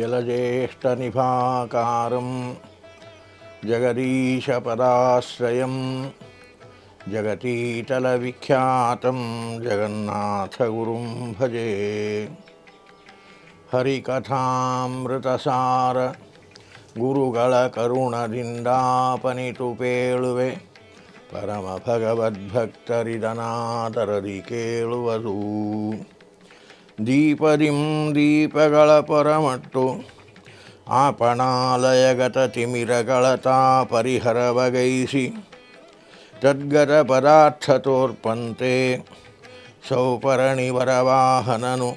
జలజ్యేష్ఠనిభాకారం జగదీశపరాశ్రయం జగతీతలవిఖ్యాతం జగన్నాథగురుం భజే ಹರಿಕಥಾಮೃತಸಾರ ಗುರುಗಳ ಕರುಣದಿಂದಾಪನಿತುಪೇಳುವೆ ಪರಮ ಭಗವದ್ಭಕ್ತರಿದನಾದರದಿ ಕೇಳುವುದು ದೀಪದಿಂ ದೀಪಗಳ ಪರಮಟ್ಟು. ಆಪಣಾಲಯಗತ ತಿಮಿರಗಳತಾ ಪರಿಹರ ಬಗೈಸಿ ತದ್ಗತ ಪದಾರ್ಥ ತೋರ್ಪಂತೆ. ಸೌಪರಣಿವರವಾಹನನು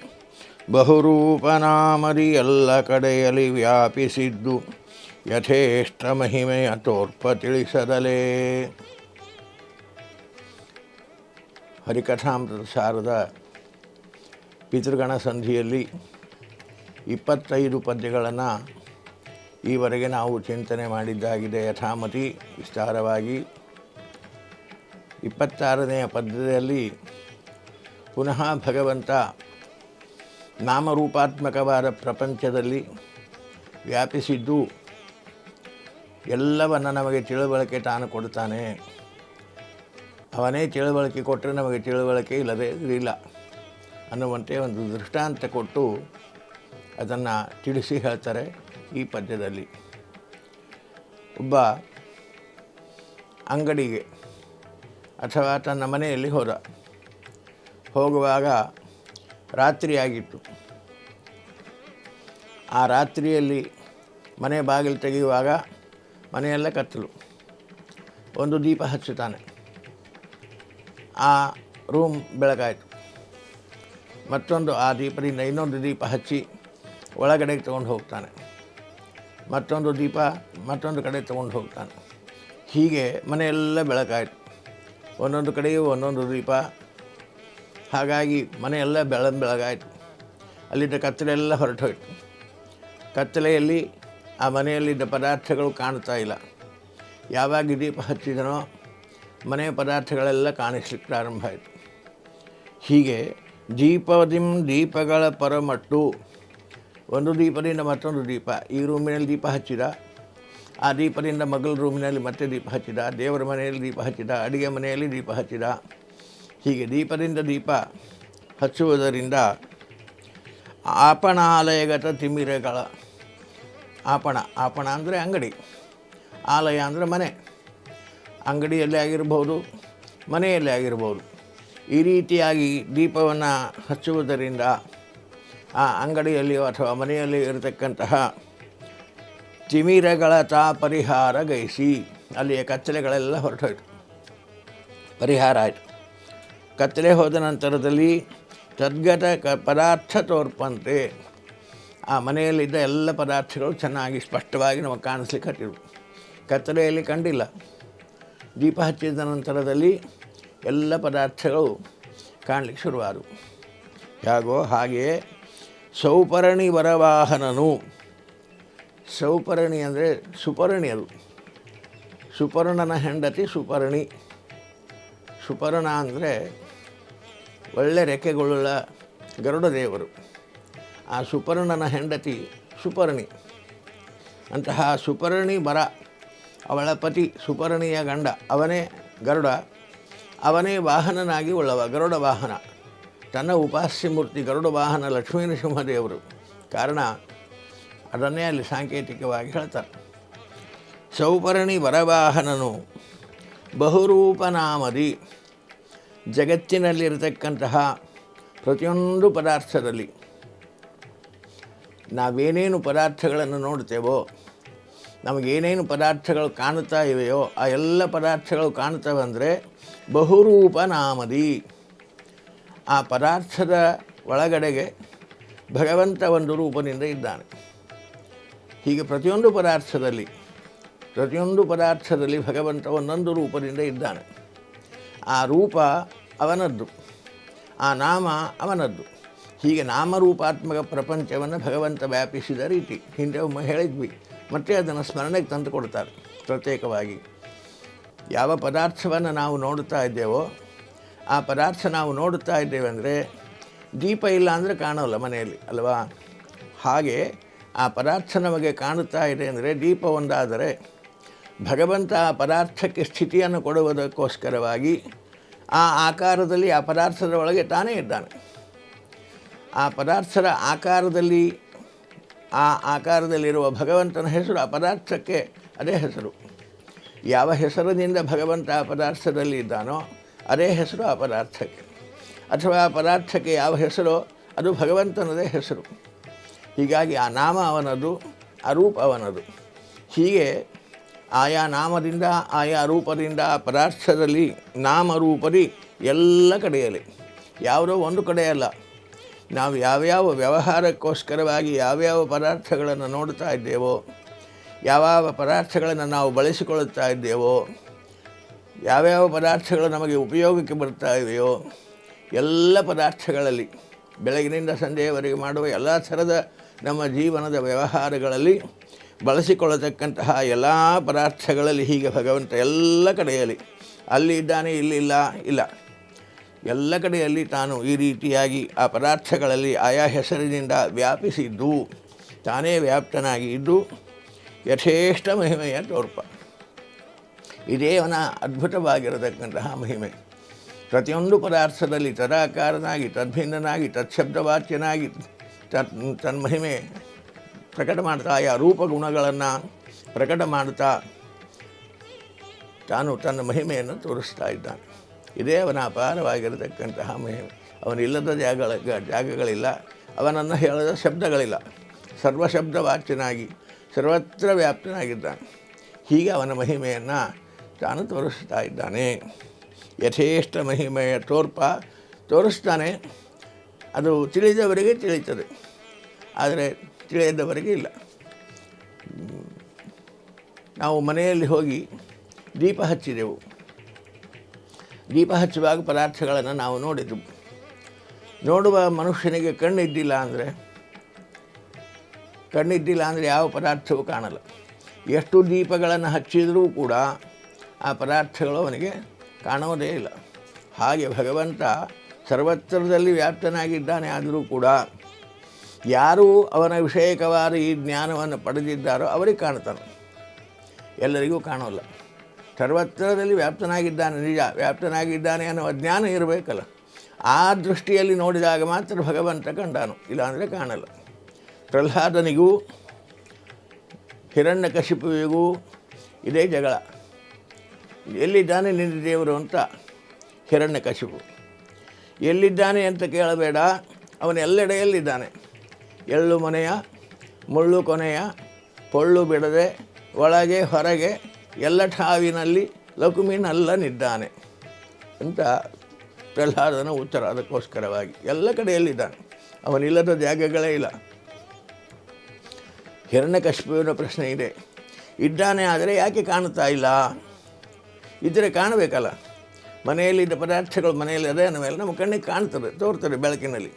ಬಹುರೂಪನಾಮದಿ ಎಲ್ಲ ಕಡೆಯಲ್ಲಿ ವ್ಯಾಪಿಸಿದ್ದು. ಯಥೇಷ್ಟ ಮಹಿಮೆಯ ತೋರ್ಪ ತಿಳಿಸದಲೇ. ಹರಿಕಥಾಮೃತ ಸಾರದ ಪಿತೃಗಣ ಸಂಧಿಯಲ್ಲಿ ಇಪ್ಪತ್ತೈದು ಪದ್ಯಗಳನ್ನು ಈವರೆಗೆ ನಾವು ಚಿಂತನೆ ಮಾಡಿದ್ದಾಗಿದೆ ಯಥಾಮತಿ, ವಿಸ್ತಾರವಾಗಿ. ಇಪ್ಪತ್ತಾರನೆಯ ಪದ್ಯದಲ್ಲಿ ಪುನಃ ಭಗವಂತ ನಾಮರೂಪಾತ್ಮಕವಾದ ಪ್ರಪಂಚದಲ್ಲಿ ವ್ಯಾಪಿಸಿದ್ದು ಎಲ್ಲವನ್ನು ನಮಗೆ ತಿಳುವಳಿಕೆ ತಾನು ಕೊಡ್ತಾನೆ. ಅವನೇ ತಿಳುವಳಿಕೆ ಕೊಟ್ಟರೆ ನಮಗೆ ತಿಳುವಳಿಕೆ ಇಲ್ಲದೆ ಇಲ್ಲ ಅನ್ನುವಂತೆ ಒಂದು ದೃಷ್ಟಾಂತ ಕೊಟ್ಟು ಅದನ್ನು ತಿಳಿಸಿ ಹೇಳ್ತಾರೆ ಈ ಪದ್ಯದಲ್ಲಿ. ಒಬ್ಬ ಅಂಗಡಿಗೆ ಅಥವಾ ತನ್ನ ಮನೆಯಲ್ಲಿ ಹೋದ, ಹೋಗುವಾಗ ರಾತ್ರಿಯಾಗಿತ್ತು. ಆ ರಾತ್ರಿಯಲ್ಲಿ ಮನೆ ಬಾಗಿಲು ತೆಗೆಯುವಾಗ ಮನೆಯೆಲ್ಲ ಕತ್ತಲು. ಒಂದು ದೀಪ ಹಚ್ಚುತ್ತಾನೆ. ಆ ರೂಮ್ ಬೆಳಕಾಯಿತು. ಮತ್ತೊಂದು ಆ ದೀಪದಿಂದ ಇನ್ನೊಂದು ದೀಪ ಹಚ್ಚಿ ಒಳಗಡೆಗೆ ತೊಗೊಂಡು ಹೋಗ್ತಾನೆ. ಮತ್ತೊಂದು ದೀಪ ಮತ್ತೊಂದು ಕಡೆ ತೊಗೊಂಡು ಹೋಗ್ತಾನೆ. ಹೀಗೆ ಮನೆಯೆಲ್ಲ ಬೆಳಕಾಯಿತು. ಒಂದೊಂದು ಕಡೆಯೂ ಒಂದೊಂದು ದೀಪ. ಹಾಗಾಗಿ ಮನೆಯೆಲ್ಲ ಬೆಳ ಬೆಳಗಾಯಿತು. ಅಲ್ಲಿದ್ದ ಕತ್ತಲೆಲ್ಲ ಹೊರಟೋಯ್ತು. ಕತ್ತಲೆಯಲ್ಲಿ ಆ ಮನೆಯಲ್ಲಿದ್ದ ಪದಾರ್ಥಗಳು ಕಾಣ್ತಾ ಇಲ್ಲ. ಯಾವಾಗ ದೀಪ ಹಚ್ಚಿದನೋ ಮನೆಯ ಪದಾರ್ಥಗಳೆಲ್ಲ ಕಾಣಿಸ್ಲಿಕ್ಕೆ ಪ್ರಾರಂಭ ಆಯಿತು. ಹೀಗೆ ದೀಪದಿಂ ದೀಪಗಳ ಪರಮಟ್ಟು. ಒಂದು ದೀಪದಿಂದ ಮತ್ತೊಂದು ದೀಪ. ಈ ರೂಮಿನಲ್ಲಿ ದೀಪ ಹಚ್ಚಿದ. ಆ ದೀಪದಿಂದ ಮಗಳ ರೂಮಿನಲ್ಲಿ ಮತ್ತೆ ದೀಪ ಹಚ್ಚಿದ. ದೇವರ ಮನೆಯಲ್ಲಿ ದೀಪ ಹಚ್ಚಿದ. ಅಡುಗೆ ಮನೆಯಲ್ಲಿ ದೀಪ ಹಚ್ಚಿದ. ಹೀಗೆ ದೀಪದಿಂದ ದೀಪ ಹಚ್ಚುವುದರಿಂದ ಆಪಣಾಲಯಗತ ತಿಮಿರಗಳ. ಆಪಣ ಆಪಣ ಅಂದರೆ ಅಂಗಡಿ. ಆಲಯ ಅಂದರೆ ಮನೆ. ಅಂಗಡಿಯಲ್ಲೇ ಆಗಿರ್ಬೋದು, ಮನೆಯಲ್ಲಿ ಆಗಿರ್ಬೋದು. ಈ ರೀತಿಯಾಗಿ ದೀಪವನ್ನು ಹಚ್ಚುವುದರಿಂದ ಆ ಅಂಗಡಿಯಲ್ಲಿಯೋ ಅಥವಾ ಮನೆಯಲ್ಲಿ ಇರತಕ್ಕಂತಹ ತಿಮಿರಗಳ ತಾ ಪರಿಹಾರ ಗೈಸಿ. ಅಲ್ಲಿಯ ಕತ್ತಲೆಗಳೆಲ್ಲ ಹೊರಟೋಯ್ತು. ಪರಿಹಾರ ಆಯಿತು. ಕತ್ತಲೆ ಹೋದ ನಂತರದಲ್ಲಿ ತದ್ಗತ ಕ ಪದಾರ್ಥ ತೋರ್ಪಂತೆ ಆ ಮನೆಯಲ್ಲಿದ್ದ ಎಲ್ಲ ಪದಾರ್ಥಗಳು ಚೆನ್ನಾಗಿ ಸ್ಪಷ್ಟವಾಗಿ ನಮಗೆ ಕಾಣಿಸ್ಲಿಕ್ಕೆ ಹತ್ತಿರು ಕತ್ತಲೆಯಲ್ಲಿ ಕಂಡಿಲ್ಲ. ದೀಪ ಹಚ್ಚಿದ ನಂತರದಲ್ಲಿ ಎಲ್ಲ ಪದಾರ್ಥಗಳು ಕಾಣಲಿಕ್ಕೆ ಶುರುವಾದವು ಹೇಗೋ ಹಾಗೆಯೇ ಸೌಪರ್ಣಿ ವರವಾಹನನು. ಸೌಪರ್ಣಿ ಅಂದರೆ ಸುಪರ್ಣಿ ಅದು. ಸುಪರ್ಣನ ಹೆಂಡತಿ ಸುಪರ್ಣಿ. ಸುಪರ್ಣ ಅಂದರೆ ಒಳ್ಳೆ ರೆಕ್ಕೆಗಳುಳ್ಳ ಗರುಡ ದೇವರು. ಆ ಸುಪರ್ಣನ ಹೆಂಡತಿ ಸುಪರ್ಣಿ. ಅಂತಹ ಸುಪರ್ಣಿ ಬರ ಅವಳ ಪತಿ ಸುಪರ್ಣಿಯ ಗಂಡ, ಅವನೇ ಗರುಡ. ಅವನೇ ವಾಹನನಾಗಿ ಉಳ್ಳವ, ಗರುಡ ವಾಹನ. ತನ್ನ ಉಪಾಸ್ಯ ಮೂರ್ತಿ ಗರುಡ ವಾಹನ ಲಕ್ಷ್ಮೀ ನರಸಿಂಹದೇವರು. ಕಾರಣ, ಅದನ್ನೇ ಅಲ್ಲಿ ಸಾಂಕೇತಿಕವಾಗಿ ಹೇಳ್ತಾರೆ. ಸೌಪರ್ಣಿ ವರವಾಹನನು ಬಹುರೂಪನಾಮದಿ. ಜಗತ್ತಿನಲ್ಲಿರತಕ್ಕಂತಹ ಪ್ರತಿಯೊಂದು ಪದಾರ್ಥದಲ್ಲಿ ನಾವೇನೇನು ಪದಾರ್ಥಗಳನ್ನು ನೋಡ್ತೇವೋ ನಮಗೇನೇನು ಪದಾರ್ಥಗಳು ಕಾಣುತ್ತಾ ಇವೆಯೋ, ಆ ಎಲ್ಲ ಪದಾರ್ಥಗಳು ಕಾಣುತ್ತವೆ ಅಂದರೆ ಬಹುರೂಪ ನಾಮದಿ. ಆ ಪದಾರ್ಥದ ಒಳಗಡೆಗೆ ಭಗವಂತ ಒಂದು ರೂಪದಿಂದ ಇದ್ದಾನೆ. ಹೀಗೆ ಪ್ರತಿಯೊಂದು ಪದಾರ್ಥದಲ್ಲಿ ಪ್ರತಿಯೊಂದು ಪದಾರ್ಥದಲ್ಲಿ ಭಗವಂತ ಒಂದೊಂದು ರೂಪದಿಂದ ಇದ್ದಾನೆ. ಆ ರೂಪ ಅವನದ್ದು, ಆ ನಾಮ ಅವನದ್ದು. ಹೀಗೆ ನಾಮರೂಪಾತ್ಮಕ ಪ್ರಪಂಚವನ್ನು ಭಗವಂತ ವ್ಯಾಪಿಸಿದ ರೀತಿ, ಹಿಂದೆ ಒಮ್ಮೆ ಹೇಳಿದ್ವಿ. ಮತ್ತೆ ಅದನ್ನು ಸ್ಮರಣೆಗೆ ತಂದು ಕೊಡ್ತಾರೆ ಪ್ರತ್ಯೇಕವಾಗಿ. ಯಾವ ಪದಾರ್ಥವನ್ನು ನಾವು ನೋಡುತ್ತಾ ಇದ್ದೇವೋ ಆ ಪದಾರ್ಥ ನಾವು ನೋಡುತ್ತಾ ಇದ್ದೇವೆ ಅಂದರೆ ದೀಪ ಇಲ್ಲ ಅಂದರೆ ಕಾಣೋಲ್ಲ ಮನೆಯಲ್ಲಿ, ಅಲ್ವಾ? ಹಾಗೆ ಆ ಪದಾರ್ಥ ನಮಗೆ ಕಾಣುತ್ತಾ ಇದೆ ಅಂದರೆ ದೀಪ ಒಂದಾದರೆ ಭಗವಂತ ಆ ಪದಾರ್ಥಕ್ಕೆ ಸ್ಥಿತಿಯನ್ನು ಕೊಡುವುದಕ್ಕೋಸ್ಕರವಾಗಿ ಆ ಆಕಾರದಲ್ಲಿ ಆ ಪದಾರ್ಥದ ಒಳಗೆ ತಾನೇ ಇದ್ದಾನೆ. ಆ ಪದಾರ್ಥದ ಆಕಾರದಲ್ಲಿ ಆ ಆಕಾರದಲ್ಲಿರುವ ಭಗವಂತನ ಹೆಸರು ಆ ಪದಾರ್ಥಕ್ಕೆ ಅದೇ ಹೆಸರು. ಯಾವ ಹೆಸರಿನಿಂದ ಭಗವಂತ ಆ ಪದಾರ್ಥದಲ್ಲಿ ಇದ್ದಾನೋ ಅದೇ ಹೆಸರು ಆ ಪದಾರ್ಥಕ್ಕೆ. ಅಥವಾ ಆ ಪದಾರ್ಥಕ್ಕೆ ಯಾವ ಹೆಸರೋ ಅದು ಭಗವಂತನದೇ ಹೆಸರು. ಹೀಗಾಗಿ ಆ ನಾಮ ಅವನದು, ಆ ರೂಪ ಅವನದು. ಹೀಗೆ ಆಯಾ ನಾಮದಿಂದ, ಆಯಾ ರೂಪದಿಂದ, ಆ ಪದಾರ್ಥದಲ್ಲಿ ನಾಮರೂಪದಿ ಎಲ್ಲ ಕಡೆಯಲ್ಲಿ. ಯಾವುದೋ ಒಂದು ಕಡೆಯಲ್ಲ. ನಾವು ಯಾವ್ಯಾವ ವ್ಯವಹಾರಕ್ಕೋಸ್ಕರವಾಗಿ ಯಾವ್ಯಾವ ಪದಾರ್ಥಗಳನ್ನು ನೋಡ್ತಾ ಇದ್ದೇವೋ, ಯಾವ್ಯಾವ ಪದಾರ್ಥಗಳನ್ನು ನಾವು ಬಳಸಿಕೊಳ್ಳುತ್ತಾ ಇದ್ದೇವೋ, ಯಾವ್ಯಾವ ಪದಾರ್ಥಗಳು ನಮಗೆ ಉಪಯೋಗಕ್ಕೆ ಬರ್ತಾ ಇದೆಯೋ, ಎಲ್ಲ ಪದಾರ್ಥಗಳಲ್ಲಿ, ಬೆಳಗಿನಿಂದ ಸಂಜೆಯವರೆಗೆ ಮಾಡುವ ಎಲ್ಲ ಥರದ ನಮ್ಮ ಜೀವನದ ವ್ಯವಹಾರಗಳಲ್ಲಿ ಬಳಸಿಕೊಳ್ಳತಕ್ಕಂತಹ ಎಲ್ಲ ಪದಾರ್ಥಗಳಲ್ಲಿ ಹೀಗೆ ಭಗವಂತ ಎಲ್ಲ ಕಡೆಯಲ್ಲಿ, ಅಲ್ಲಿ ಇದ್ದಾನೆ, ಇಲ್ಲಿ ಇಲ್ಲ ಇಲ್ಲ. ಎಲ್ಲ ಕಡೆಯಲ್ಲಿ ತಾನು ಈ ರೀತಿಯಾಗಿ ಆ ಪದಾರ್ಥಗಳಲ್ಲಿ ಆಯಾ ಹೆಸರಿನಿಂದ ವ್ಯಾಪಿಸಿದ್ದು, ತಾನೇ ವ್ಯಾಪ್ತನಾಗಿ ಇದ್ದು ಯಥೇಷ್ಟ ಮಹಿಮೆಯ ತೋರ್ಪ ಇದೇ ಅವನ ಅದ್ಭುತವಾಗಿರತಕ್ಕಂತಹ ಮಹಿಮೆ. ಪ್ರತಿಯೊಂದು ಪದಾರ್ಥದಲ್ಲಿ ತದಾಕಾರನಾಗಿ, ತದ್ಭಿನ್ನನಾಗಿ, ತತ್ಶಬ್ದವಾಚ್ಯನಾಗಿ, ತತ್ ತನ್ಮಹಿಮೆ ಪ್ರಕಟ ಮಾಡ್ತಾ ಆಯಾ ರೂಪಗುಣಗಳನ್ನು ಪ್ರಕಟ ಮಾಡ್ತಾ, ತಾನು ತನ್ನ ಮಹಿಮೆಯನ್ನು ತೋರಿಸ್ತಾ ಇದ್ದಾನೆ. ಇದೇ ಅವನ ಅಪಾರವಾಗಿರತಕ್ಕಂತಹ ಮಹಿಮೆ. ಅವನಿಲ್ಲದ ಜಾಗಗಳ, ಜಾಗಗಳಿಲ್ಲ. ಅವನನ್ನು ಹೇಳದ ಶಬ್ದಗಳಿಲ್ಲ. ಸರ್ವಶಬ್ದವಾಚ್ಯನಾಗಿ, ಸರ್ವತ್ರ ವ್ಯಾಪ್ತನಾಗಿದ್ದಾನೆ. ಹೀಗೆ ಅವನ ಮಹಿಮೆಯನ್ನು ತಾನು ತೋರಿಸ್ತಾ ಇದ್ದಾನೆ. ಯಥೇಷ್ಟ ಮಹಿಮೆಯ ತೋರ್ಪ ತೋರಿಸ್ತಾನೆ. ಅದು ತಿಳಿದವರಿಗೆ ತಿಳಿತದೆ. ಆದರೆ ತಿಳಿಯದವರಿಗೆ ಇಲ್ಲ. ನಾವು ಮನೆಯಲ್ಲಿ ಹೋಗಿ ದೀಪ ಹಚ್ಚಿದೆವು. ದೀಪ ಹಚ್ಚುವಾಗ ಪದಾರ್ಥಗಳನ್ನು ನಾವು ನೋಡಿದ್ರು. ನೋಡುವ ಮನುಷ್ಯನಿಗೆ ಕಣ್ಣಿದ್ದಿಲ್ಲ ಅಂದರೆ ಕಣ್ಣಿದ್ದಿಲ್ಲ ಅಂದರೆ ಯಾವ ಪದಾರ್ಥವೂ ಕಾಣಲ್ಲ. ಎಷ್ಟು ದೀಪಗಳನ್ನು ಹಚ್ಚಿದರೂ ಕೂಡ ಆ ಪದಾರ್ಥಗಳು ಅವನಿಗೆ ಕಾಣೋದೇ ಇಲ್ಲ. ಹಾಗೆ ಭಗವಂತ ಸರ್ವತ್ರದಲ್ಲಿ ವ್ಯಾಪ್ತನಾಗಿದ್ದಾನೆ ಆದರೂ ಕೂಡ ಯಾರು ಅವನ ವಿಷಯಕವಾದ ಈ ಜ್ಞಾನವನ್ನು ಪಡೆದಿದ್ದಾರೋ ಅವರಿಗೆ ಕಾಣ್ತಾನೆ ಎಲ್ಲರಿಗೂ ಕಾಣೋಲ್ಲ. ಸರ್ವತ್ರದಲ್ಲಿ ವ್ಯಾಪ್ತನಾಗಿದ್ದಾನೆ, ನಿಜ ವ್ಯಾಪ್ತನಾಗಿದ್ದಾನೆ ಅನ್ನುವ ಜ್ಞಾನ ಇರಬೇಕಲ್ಲ. ಆ ದೃಷ್ಟಿಯಲ್ಲಿ ನೋಡಿದಾಗ ಮಾತ್ರ ಭಗವಂತ ಕಂಡಾನು, ಇಲ್ಲಾಂದರೆ ಕಾಣಲ್ಲ. ಪ್ರಹ್ಲಾದನಿಗೂ ಹಿರಣ್ಯ ಕಶಿಪುವಿಗೂ ಇದೇ ಜಗಳ. ಎಲ್ಲಿದ್ದಾನೆ ನಿನ್ನ ದೇವರು ಅಂತ ಹಿರಣ್ಯ ಕಶಿಪು ಎಲ್ಲಿದ್ದಾನೆ ಅಂತ ಕೇಳಬೇಡ, ಅವನು ಎಲ್ಲೆಡೆಯಲ್ಲಿದ್ದಾನೆ. ಎಳ್ಳು ಮನೆಯ, ಮುಳ್ಳು ಕೊನೆಯ, ಪೊಳ್ಳು ಬಿಡದೆ, ಒಳಗೆ ಹೊರಗೆ ಎಲ್ಲ ಠಾವಿನಲ್ಲಿ ಲಕುಮಿನಲ್ಲನಿದ್ದಾನೆ ಅಂತ ಪ್ರಹ್ಲಾದನ ಉತ್ತರ ಅದಕ್ಕೋಸ್ಕರವಾಗಿ. ಎಲ್ಲ ಕಡೆಯಲ್ಲಿದ್ದಾನೆ. ಅವನಿಲ್ಲದ ಜಾಗಗಳೇ ಇಲ್ಲ. ಹಿರಣ್ಯಕಶಿಪುವಿನ ಪ್ರಶ್ನೆ ಇದೆ. ಇದ್ದಾನೆ ಆದರೆ ಯಾಕೆ ಕಾಣುತ್ತಾ ಇಲ್ಲ? ಇದ್ದರೆ ಕಾಣಬೇಕಲ್ಲ. ಮನೆಯಲ್ಲಿದ್ದ ಪದಾರ್ಥಗಳು ಮನೆಯಲ್ಲಿ ಅದೇ ಮೇಲೆ ನಮ್ಮ ಕಣ್ಣಿಗೆ ಕಾಣ್ತದೆ, ತೋರ್ತದೆ ಬೆಳಕಿನಲ್ಲಿ.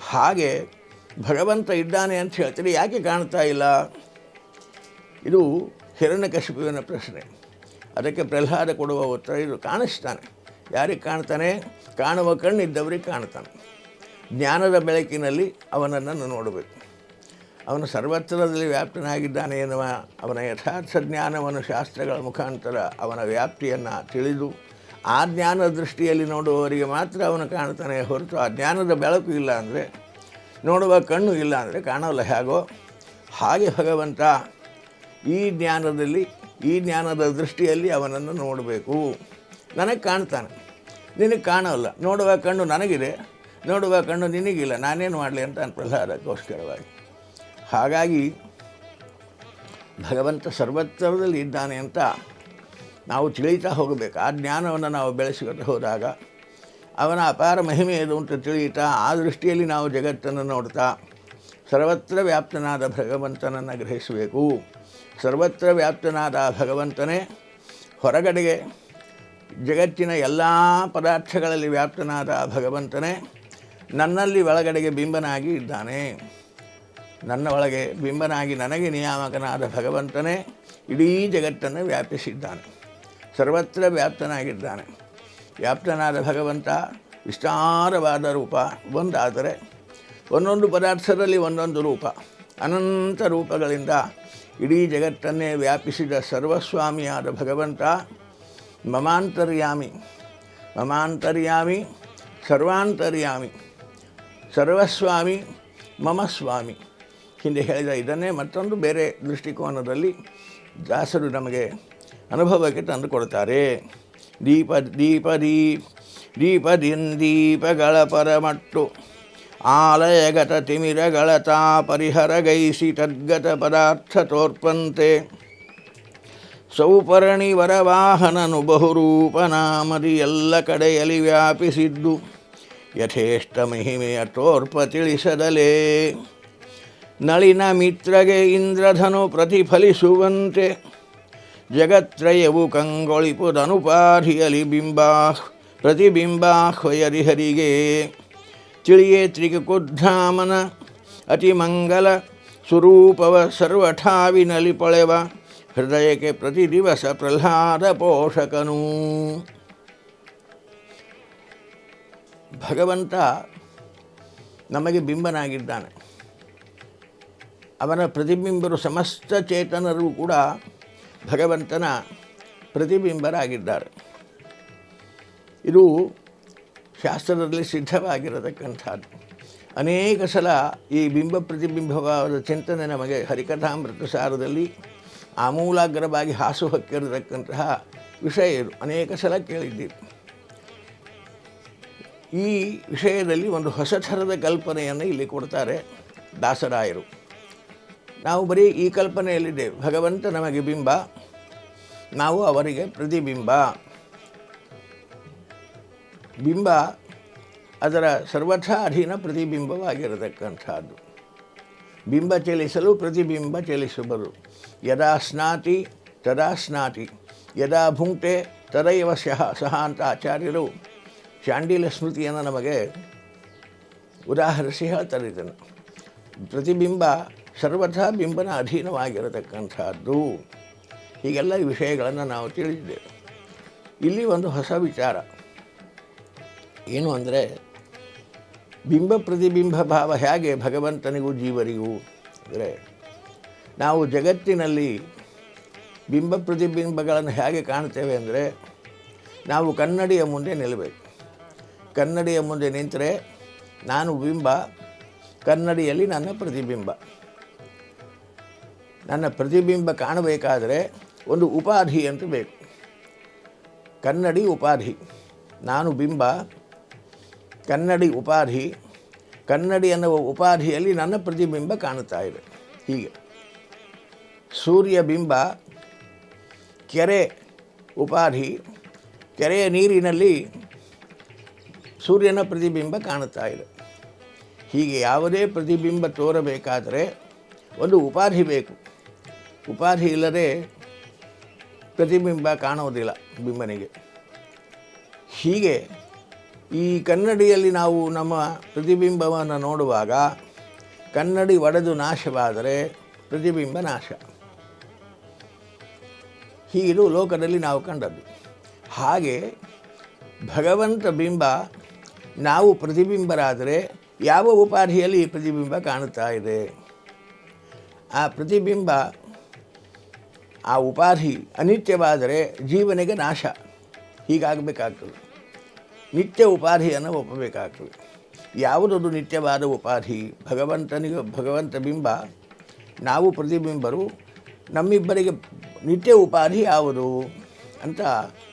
ಹಾಗೆ ಭಗವಂತ ಇದ್ದಾನೆ ಅಂತ ಹೇಳ್ತಾರೆ ಯಾಕೆ ಕಾಣ್ತಾ ಇಲ್ಲ? ಇದು ಹಿರಣ್ಯಕಶಿಪುವಿನ ಪ್ರಶ್ನೆ. ಅದಕ್ಕೆ ಪ್ರಹ್ಲಾದ ಕೊಡುವ ಉತ್ತರ ಇದು. ಕಾಣಿಸ್ತಾನೆ. ಯಾರಿಗೆ ಕಾಣ್ತಾನೆ? ಕಾಣುವ ಕಣ್ಣಿದ್ದವರಿಗೆ ಕಾಣ್ತಾನೆ. ಜ್ಞಾನದ ಬೆಳಕಿನಲ್ಲಿ ಅವನನ್ನು ನೋಡಬೇಕು. ಅವನು ಸರ್ವತ್ರದಲ್ಲಿ ವ್ಯಾಪ್ತನಾಗಿದ್ದಾನೆ ಎನ್ನುವ ಅವನ ಯಥಾರ್ಥ ಜ್ಞಾನವನ್ನು ಶಾಸ್ತ್ರಗಳ ಮುಖಾಂತರ ಅವನ ವ್ಯಾಪ್ತಿಯನ್ನು ತಿಳಿದು, ಆ ಜ್ಞಾನದ ದೃಷ್ಟಿಯಲ್ಲಿ ನೋಡುವವರಿಗೆ ಮಾತ್ರ ಅವನು ಕಾಣ್ತಾನೆ ಹೊರತು ಆ ಜ್ಞಾನದ ಬೆಳಕು ಇಲ್ಲ ಅಂದರೆ, ನೋಡುವ ಕಣ್ಣು ಇಲ್ಲ ಅಂದರೆ ಕಾಣೋಲ್ಲ ಹೇಗೋ. ಹಾಗೆ ಭಗವಂತ ಈ ಜ್ಞಾನದಲ್ಲಿ, ಈ ಜ್ಞಾನದ ದೃಷ್ಟಿಯಲ್ಲಿ ಅವನನ್ನು ನೋಡಬೇಕು. ನನಗೆ ಕಾಣ್ತಾನೆ. ನಿನಗೆ ಕಾಣೋಲ್ಲ. ನೋಡುವ ಕಣ್ಣು ನನಗಿದೆ. ನೋಡುವ ಕಣ್ಣು ನಿನಗಿಲ್ಲ. ನಾನೇನು ಮಾಡಲಿ ಅಂತ ಪ್ರಹ್ಲಾದಕ್ಕೋಸ್ಕರವಾಗಿ. ಹಾಗಾಗಿ ಭಗವಂತ ಸರ್ವತ್ರದಲ್ಲಿ ಇದ್ದಾನೆ ಅಂತ ನಾವು ತಿಳಿತಾ ಹೋಗಬೇಕು. ಆ ಜ್ಞಾನವನ್ನು ನಾವು ಬೆಳೆಸಿಕೊಂಡು ಹೋದಾಗ ಅವನ ಅಪಾರ ಮಹಿಮೆ ಇದು ಅಂತ ತಿಳಿಯುತ್ತಾ ಆ ದೃಷ್ಟಿಯಲ್ಲಿ ನಾವು ಜಗತ್ತನ್ನು ನೋಡ್ತಾ, ಸರ್ವತ್ರ ವ್ಯಾಪ್ತನಾದ ಭಗವಂತನನ್ನು ಗ್ರಹಿಸಬೇಕು. ಸರ್ವತ್ರ ವ್ಯಾಪ್ತನಾದ ಭಗವಂತನೇ ಹೊರಗಡೆಗೆ ಜಗತ್ತಿನ ಎಲ್ಲ ಪದಾರ್ಥಗಳಲ್ಲಿ ವ್ಯಾಪ್ತನಾದ ಭಗವಂತನೇ ನನ್ನಲ್ಲಿ ಒಳಗಡೆಗೆ ಬಿಂಬನಾಗಿ ಇದ್ದಾನೆ. ನನ್ನ ಒಳಗೆ ಬಿಂಬನಾಗಿ ನನಗೆ ನಿಯಾಮಕನಾದ ಭಗವಂತನೇ ಇಡೀ ಜಗತ್ತನ್ನು ವ್ಯಾಪಿಸಿದ್ದಾನೆ. ಸರ್ವತ್ರ ವ್ಯಾಪ್ತನಾಗಿದ್ದಾನೆ. ವ್ಯಾಪ್ತನಾದ ಭಗವಂತ ವಿಸ್ತಾರವಾದ ರೂಪ ಒಂದಾದರೆ ಒಂದೊಂದು ಪದಾರ್ಥದಲ್ಲಿ ಒಂದೊಂದು ರೂಪ, ಅನಂತ ರೂಪಗಳಿಂದ ಇಡೀ ಜಗತ್ತನ್ನೇ ವ್ಯಾಪಿಸಿದ ಸರ್ವಸ್ವಾಮಿಯಾದ ಭಗವಂತ ಮಮಾಂತರ್ಯಾಮಿ ಮಮಾಂತರ್ಯಾಮಿ, ಸರ್ವಾಂತರ್ಯಾಮಿ, ಸರ್ವಸ್ವಾಮಿ ಮಮಸ್ವಾಮಿ ಹಿಂದೆ ಹೇಳಿದ ಇದನ್ನೇ ಮತ್ತೊಂದು ಬೇರೆ ದೃಷ್ಟಿಕೋನದಲ್ಲಿ ದಾಸರು ನಮಗೆ ಅನುಭವಕ್ಕೆ ತಂದು ಕೊಡ್ತಾರೆ. ದೀಪ ದೀಪ ದೀಪ ದೀಪದಿನ್ ದೀಪಗಳ ಪರಮಟ್ಟು. ಆಲಯಗತ ತಿಮಿರಗಳ ತಾ ಪರಿಹರಗೈಸಿ ತದ್ಗತ ಪದಾರ್ಥ ತೋರ್ಪಂತೆ. ಸೌಪರ್ಣಿ ವರವಾಹನನು ಬಹುರೂಪನಾಮದಿ ಎಲ್ಲ ಕಡೆಯಲ್ಲಿ ವ್ಯಾಪಿಸಿದ್ದು. ಯಥೇಷ್ಟ ಮಹಿಮೆಯ ತೋರ್ಪ ತಿಳಿಸದಲೇ. ನಳಿನ ಮಿತ್ರಗೆ ಇಂದ್ರಧನು ಪ್ರತಿಫಲಿಸುವಂತೆ. ಜಗತ್ರಯವು ಕಂಗೊಳಿಪುದನುಪಾಧಿಯಲಿ ಬಿಂಬಾ ಪ್ರತಿಬಿಂಬಾಹ್ವಯರಿಹರಿಗೆ ತಿಳಿಯೇ ತ್ರಿಕುದ್ಧಾಮನ ಅತಿಮಂಗಲ ಸ್ವರೂಪವ ಸರ್ವಠಾವಿನಲ್ಲಿ ಪೊಳೆವ ಹೃದಯಕ್ಕೆ ಪ್ರತಿ ದಿವಸ ಪ್ರಹ್ಲಾದ ಪೋಷಕನು. ಭಗವಂತ ನಮಗೆ ಬಿಂಬನಾಗಿದ್ದಾನೆ. ಅವನ ಪ್ರತಿಬಿಂಬರು ಸಮಸ್ತ ಚೇತನರು ಕೂಡ ಭಗವಂತನ ಪ್ರತಿಬಿಂಬರಾಗಿದ್ದಾರೆ. ಇದು ಶಾಸ್ತ್ರದಲ್ಲಿ ಸಿದ್ಧವಾಗಿರತಕ್ಕಂಥದ್ದು. ಅನೇಕ ಸಲ ಈ ಬಿಂಬ ಪ್ರತಿಬಿಂಬವಾದ ಚಿಂತನೆ ನಮಗೆ ಹರಿಕಥಾಮೃತ ಸಾರದಲ್ಲಿ ಆಮೂಲಾಗ್ರವಾಗಿ ಹಾಸು ಹಕ್ಕಿರತಕ್ಕಂತಹ ವಿಷಯ ಇದು ಅನೇಕ ಸಲ ಕೇಳಿದ್ದೀವಿ. ಈ ವಿಷಯದಲ್ಲಿ ಒಂದು ಹೊಸ ಥರದ ಕಲ್ಪನೆಯನ್ನು ಇಲ್ಲಿ ಕೊಡ್ತಾರೆ ದಾಸರಾಯರು. ನಾವು ಬರೀ ಈ ಕಲ್ಪನೆಯಲ್ಲಿದ್ದೇವೆ. ಭಗವಂತ ನಮಗೆ ಬಿಂಬ, ನಾವು ಅವರಿಗೆ ಪ್ರತಿಬಿಂಬ. ಬಿಂಬ ಅದರ ಸರ್ವಥಾ ಅಧೀನ ಪ್ರತಿಬಿಂಬವಾಗಿರತಕ್ಕಂಥದ್ದು. ಬಿಂಬ ಚಲಿಸಲು ಪ್ರತಿಬಿಂಬ ಚಲಿಸುವರು. ಯದಾ ಸ್ನಾತಿ, ತದಾ ಸ್ನಾತಿ. ಯದಾ ಭುಂಕ್ತೆ, ತದೈವ ಸಹ ಸಹ ಅಂತ ಆಚಾರ್ಯರು ಶಾಂಡಿಲ ಸ್ಮೃತಿಯನ್ನು ನಮಗೆ ಉದಾಹರಿಸಿ ಹೇಳ್ತಾರೆ ಪ್ರತಿಬಿಂಬ ಸರ್ವಥಾ ಬಿಂಬನ ಅಧೀನವಾಗಿರತಕ್ಕಂಥದ್ದು. ಹೀಗೆಲ್ಲ ವಿಷಯಗಳನ್ನು ನಾವು ತಿಳಿದಿದ್ದೇವೆ. ಇಲ್ಲಿ ಒಂದು ಹೊಸ ವಿಚಾರ. ಏನು ಅಂದರೆ ಬಿಂಬ ಪ್ರತಿಬಿಂಬ ಭಾವ ಹೇಗೆ ಭಗವಂತನಿಗೂ ಜೀವರಿಗೂ ಅಂದರೆ ನಾವು ಜಗತ್ತಿನಲ್ಲಿ ಬಿಂಬ ಪ್ರತಿಬಿಂಬಗಳನ್ನು ಹೇಗೆ ಕಾಣ್ತೇವೆ ಅಂದರೆ ನಾವು ಕನ್ನಡಿಯ ಮುಂದೆ ನಿಲ್ಲಬೇಕು. ಕನ್ನಡಿಯ ಮುಂದೆ ನಿಂತರೆ ನಾನು ಬಿಂಬ, ಕನ್ನಡಿಯಲ್ಲಿ ನನ್ನ ಪ್ರತಿಬಿಂಬ. ನನ್ನ ಪ್ರತಿಬಿಂಬ ಕಾಣಬೇಕಾದರೆ ಒಂದು ಉಪಾಧಿ ಅಂತ ಬೇಕು. ಕನ್ನಡಿ ಉಪಾಧಿ, ನಾನು ಬಿಂಬ ಕನ್ನಡಿ ಉಪಾಧಿ, ಕನ್ನಡಿ ಅನ್ನುವ ಉಪಾಧಿಯಲ್ಲಿ ನನ್ನ ಪ್ರತಿಬಿಂಬ ಕಾಣುತ್ತಾ ಇದೆ. ಹೀಗೆ. ಸೂರ್ಯ ಬಿಂಬ, ಕೆರೆ ಉಪಾಧಿ, ಕೆರೆಯ ನೀರಿನಲ್ಲಿ ಸೂರ್ಯನ ಪ್ರತಿಬಿಂಬ ಕಾಣುತ್ತಾ ಇದೆ. ಹೀಗೆ ಯಾವುದೇ ಪ್ರತಿಬಿಂಬ ತೋರಬೇಕಾದರೆ ಒಂದು ಉಪಾಧಿ ಬೇಕು. ಉಪಾಧಿ ಇಲ್ಲದೆ ಪ್ರತಿಬಿಂಬ ಕಾಣುವುದಿಲ್ಲ ಬಿಂಬನಿಗೆ. ಹೀಗೆ ಈ ಕನ್ನಡಿಯಲ್ಲಿ ನಾವು ನಮ್ಮ ಪ್ರತಿಬಿಂಬವನ್ನು ನೋಡುವಾಗ ಕನ್ನಡಿ ಒಡೆದು ನಾಶವಾದರೆ ಪ್ರತಿಬಿಂಬ ನಾಶ. ಹೀಗಿದು ಲೋಕದಲ್ಲಿ ನಾವು ಕಂಡದ್ದು. ಹಾಗೆ ಭಗವಂತ ಬಿಂಬ ನಾವು ಪ್ರತಿಬಿಂಬರಾದರೆ ಯಾವ ಉಪಾಧಿಯಲ್ಲಿ ಈ ಪ್ರತಿಬಿಂಬ ಕಾಣುತ್ತಾ ಇದೆ? ಆ ಪ್ರತಿಬಿಂಬ, ಆ ಉಪಾಧಿ ಅನಿತ್ಯವಾದರೆ ಜೀವನಿಗೆ ನಾಶ. ಹೀಗಾಗಬೇಕಾಗ್ತದೆ. ನಿತ್ಯ ಉಪಾಧಿಯನ್ನು ಒಪ್ಪಬೇಕಾಗ್ತದೆ. ಯಾವುದೊಂದು ನಿತ್ಯವಾದ ಉಪಾಧಿ, ಭಗವಂತನಿಗೆ ಭಗವಂತ ಬಿಂಬ, ನಾವು ಪ್ರತಿಬಿಂಬರು, ನಮ್ಮಿಬ್ಬರಿಗೆ ನಿತ್ಯ ಉಪಾಧಿ ಯಾವುದು ಅಂತ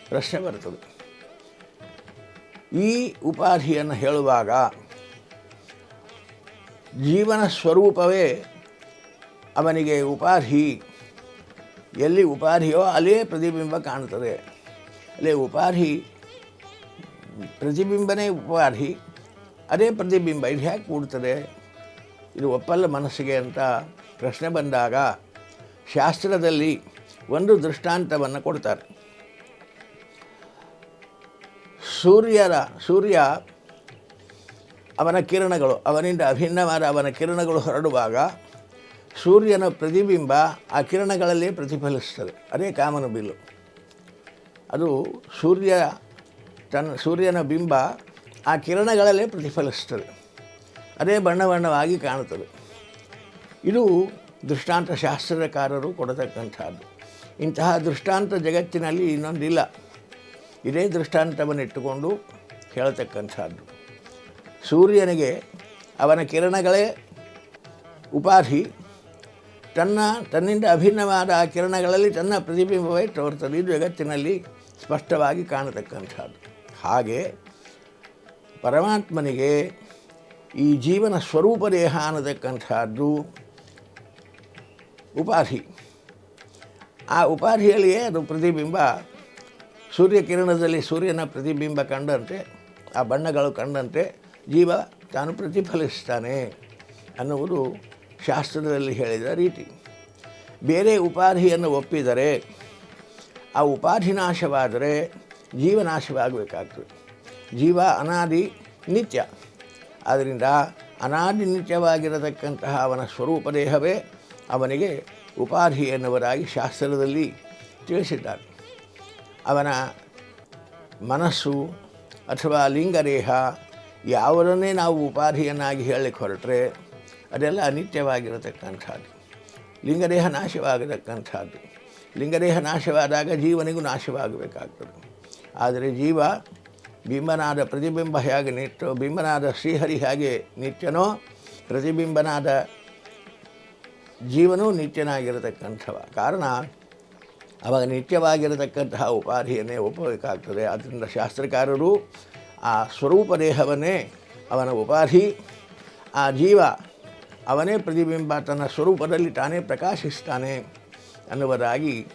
ಪ್ರಶ್ನೆ ಬರ್ತದೆ. ಈ ಉಪಾಧಿಯನ್ನು ಹೇಳುವಾಗ ಜೀವನ ಸ್ವರೂಪವೇ ಅವನಿಗೆ ಉಪಾಧಿ. ಎಲ್ಲಿ ಉಪಾಧಿಯೋ ಅಲ್ಲೇ ಪ್ರತಿಬಿಂಬ ಕಾಣುತ್ತದೆ ಅಲ್ಲೇ ಉಪಾಧಿ ಪ್ರತಿಬಿಂಬನೇ ಉಪಾಧಿ ಅದೇ ಪ್ರತಿಬಿಂಬ ಇದು ಹೇಗೆ ಕೂಡ್ತದೆ? ಇದು ಒಪ್ಪಲ್ಲ ಮನಸ್ಸಿಗೆ ಅಂತ ಪ್ರಶ್ನೆ ಬಂದಾಗ ಶಾಸ್ತ್ರದಲ್ಲಿ ಒಂದು ದೃಷ್ಟಾಂತವನ್ನು ಕೊಡ್ತಾರೆ. ಸೂರ್ಯರ, ಸೂರ್ಯ ಅವನ ಕಿರಣಗಳು, ಅವನಿಂದ ಅಭಿನ್ನವಾದ ಅವನ ಕಿರಣಗಳು ಹೊರಡುವಾಗ ಸೂರ್ಯನ ಪ್ರತಿಬಿಂಬ ಆ ಕಿರಣಗಳಲ್ಲೇ ಪ್ರತಿಫಲಿಸ್ತದೆ ಅದೇ ಕಾಮನ ಬಿಲ್ಲು. ಅದು ಸೂರ್ಯ ತನ್ನ ಸೂರ್ಯನ ಬಿಂಬ ಆ ಕಿರಣಗಳಲ್ಲೇ ಪ್ರತಿಫಲಿಸ್ತದೆ ಅದೇ ಬಣ್ಣ ಬಣ್ಣವಾಗಿ ಕಾಣುತ್ತದೆ. ಇದು ದೃಷ್ಟಾಂತ ಶಾಸ್ತ್ರಕಾರರು ಕೊಡತಕ್ಕಂಥದ್ದು. ಇಂತಹ ದೃಷ್ಟಾಂತ ಜಗತ್ತಿನಲ್ಲಿ ಇನ್ನೊಂದಿಲ್ಲ. ಇದೇ ದೃಷ್ಟಾಂತವನ್ನಿಟ್ಟುಕೊಂಡು ಹೇಳತಕ್ಕಂಥದ್ದು. ಸೂರ್ಯನಿಗೆ ಅವನ ಕಿರಣಗಳೇ ಉಪಾಧಿ. ತನ್ನ, ತನ್ನಿಂದ ಅಭಿನ್ನವಾದ ಆ ಕಿರಣಗಳಲ್ಲಿ ತನ್ನ ಪ್ರತಿಬಿಂಬವೇ ತೋರ್ತದೆ ಇದು ಜಗತ್ತಿನಲ್ಲಿ ಸ್ಪಷ್ಟವಾಗಿ ಕಾಣತಕ್ಕಂಥದ್ದು. ಹಾಗೆ ಪರಮಾತ್ಮನಿಗೆ ಈ ಜೀವನ ಸ್ವರೂಪ ದೇಹ ಅನ್ನತಕ್ಕಂಥದ್ದು ಉಪಾಧಿ. ಆ ಉಪಾಧಿಯಲ್ಲಿಯೇ ಅದು ಪ್ರತಿಬಿಂಬ, ಸೂರ್ಯಕಿರಣದಲ್ಲಿ ಸೂರ್ಯನ ಪ್ರತಿಬಿಂಬ ಕಂಡಂತೆ, ಆ ಬಣ್ಣಗಳು ಕಂಡಂತೆ ಜೀವ ತಾನು ಪ್ರತಿಫಲಿಸ್ತಾನೆ ಅನ್ನುವುದು ಶಾಸ್ತ್ರದಲ್ಲಿ ಹೇಳಿದ ರೀತಿ. ಬೇರೆ ಉಪಾಧಿಯನ್ನು ಒಪ್ಪಿದರೆ, ಆ ಉಪಾಧಿ ನಾಶವಾದರೆ ಜೀವನಾಶವಾಗಬೇಕಾಗ್ತದೆ ಜೀವ ಅನಾದಿ ನಿತ್ಯ. ಆದ್ದರಿಂದ ಅನಾದಿ ನಿತ್ಯವಾಗಿರತಕ್ಕಂತಹ ಅವನ ಸ್ವರೂಪ ದೇಹವೇ ಅವನಿಗೆ ಉಪಾಧಿ ಎನ್ನುವರಾಗಿ ಶಾಸ್ತ್ರದಲ್ಲಿ ತಿಳಿಸಿದ್ದಾರೆ. ಅವನ ಮನಸ್ಸು ಅಥವಾ ಲಿಂಗದೇಹ ಯಾವುದನ್ನೇ ನಾವು ಉಪಾಧಿಯನ್ನಾಗಿ ಹೇಳಲಿಕ್ಕೆ ಹೊರಟರೆ ಅದೆಲ್ಲ ಅನಿತ್ಯವಾಗಿರತಕ್ಕಂಥದ್ದು. ಲಿಂಗದೇಹ ನಾಶವಾಗತಕ್ಕಂಥದ್ದು. ಲಿಂಗದೇಹ ನಾಶವಾದಾಗ ಜೀವನಿಗೂ ನಾಶವಾಗಬೇಕಾಗ್ತದೆ. ಆದರೆ ಜೀವ ಬಿಂಬನಾದ ಪ್ರತಿಬಿಂಬ ಹೇಗೆ ನಿತ್ಯ ಬಿಂಬನಾದ ಶ್ರೀಹರಿ ಹೇಗೆ ನಿತ್ಯನೋ, ಪ್ರತಿಬಿಂಬನಾದ ಜೀವನೂ ನಿತ್ಯನಾಗಿರತಕ್ಕಂಥವ. ಕಾರಣ, ಅವಾಗ ನಿತ್ಯವಾಗಿರತಕ್ಕಂತಹ ಉಪಾಧಿಯನ್ನೇ ಒಪ್ಪಬೇಕಾಗ್ತದೆ. ಆದ್ದರಿಂದ ಶಾಸ್ತ್ರಕಾರರು ಆ ಸ್ವರೂಪ ದೇಹವನ್ನೇ ಅವನ ಉಪಾಧಿ, ಆ ಜೀವ ಅವನೇ ಪ್ರತಿಬಿಂಬ ತನ್ನ ಸ್ವರೂಪದಲ್ಲಿ ತಾನೇ ಪ್ರಕಾಶಿಸ್ತಾನೆ ಅನ್ನುವುದಾಗಿ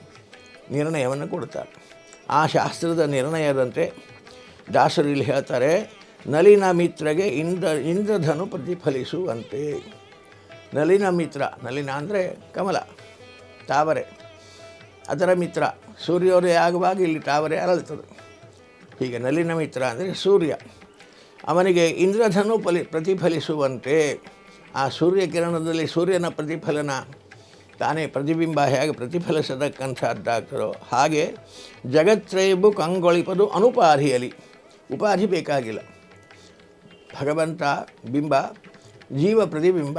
ನಿರ್ಣಯವನ್ನು ಕೊಡ್ತಾರೆ ಆ ಶಾಸ್ತ್ರದ ನಿರ್ಣಯದಂತೆ ದಾಸರು ಇಲ್ಲಿ ಹೇಳ್ತಾರೆ, ನಲಿನ ಮಿತ್ರಗೆ ಇಂದ್ರ, ಇಂದ್ರಧನು ಪ್ರತಿಫಲಿಸುವಂತೆ. ನಲಿನ ಮಿತ್ರ, ನಲಿನ ಅಂದರೆ ಕಮಲ, ತಾವರೆ. ಅದರ ಮಿತ್ರ, ಸೂರ್ಯೋದಯ ಆಗುವಾಗ ಇಲ್ಲಿ ತಾವರೆ ಅರಳುತ್ತದೆ ಹೀಗೆ ನಲಿನ ಮಿತ್ರ ಅಂದರೆ ಸೂರ್ಯ. ಅವನಿಗೆ ಇಂದ್ರಧನು ಫಲಿ, ಪ್ರತಿಫಲಿಸುವಂತೆ. ಆ ಸೂರ್ಯಕಿರಣದಲ್ಲಿ ಸೂರ್ಯನ ಪ್ರತಿಫಲನ ತಾನೇ ಪ್ರತಿಬಿಂಬ, ಹೇಗೆ ಪ್ರತಿಫಲಿಸತಕ್ಕಂಥದ್ದಾಗ್ತದೋ ಹಾಗೆ ಜಗತ್ರಯಬು ಕಂಗೊಳಿಪದು ಅನುಪಾಧಿಯಲಿ. ಉಪಾಧಿ ಬೇಕಾಗಿಲ್ಲ. ಭಗವಂತ ಬಿಂಬ, ಜೀವ ಪ್ರತಿಬಿಂಬ,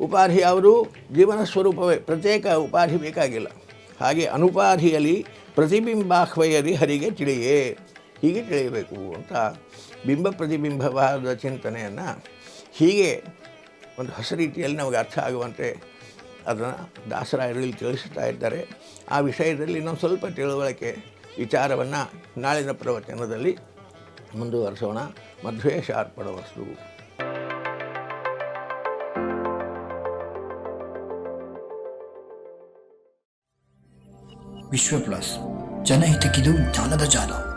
ಉಪಾಧಿ ಯಾವುದು? ಜೀವನ ಸ್ವರೂಪವೇ. ಪ್ರತ್ಯೇಕ ಉಪಾಧಿ ಬೇಕಾಗಿಲ್ಲ. ಹಾಗೆ ಅನುಪಾಧಿಯಲ್ಲಿ ಪ್ರತಿಬಿಂಬಾಹ್ವಯದಿ ಹರಿಗೆ ತಿಳಿಯೇ. ಹೀಗೆ ತಿಳಿಯಬೇಕು ಅಂತ ಬಿಂಬ ಪ್ರತಿಬಿಂಬವಾದ ಚಿಂತನೆಯನ್ನು ಹೀಗೆ ಒಂದು ಹೊಸ ರೀತಿಯಲ್ಲಿ ನಮಗೆ ಅರ್ಥ ಆಗುವಂತೆ ಅದನ್ನು ದಾಸರಾಯರಲ್ಲಿ ತಿಳಿಸ್ತಾ ಇದ್ದಾರೆ. ಆ ವಿಷಯದಲ್ಲಿ ಇನ್ನೊಂದು ಸ್ವಲ್ಪ ತಿಳುವಳಿಕೆ, ವಿಚಾರವನ್ನು ನಾಳಿನ ಪ್ರವಚನದಲ್ಲಿ ಮುಂದುವರಿಸೋಣ. ಮದುವೆ ಅರ್ಪಣವಸ್ತು ವಿಶ್ವ ಪ್ಲಸ್ ಜನಹಿತಕ್ಕಿದು ಜ್ಞಾನದ ಜಾಲ.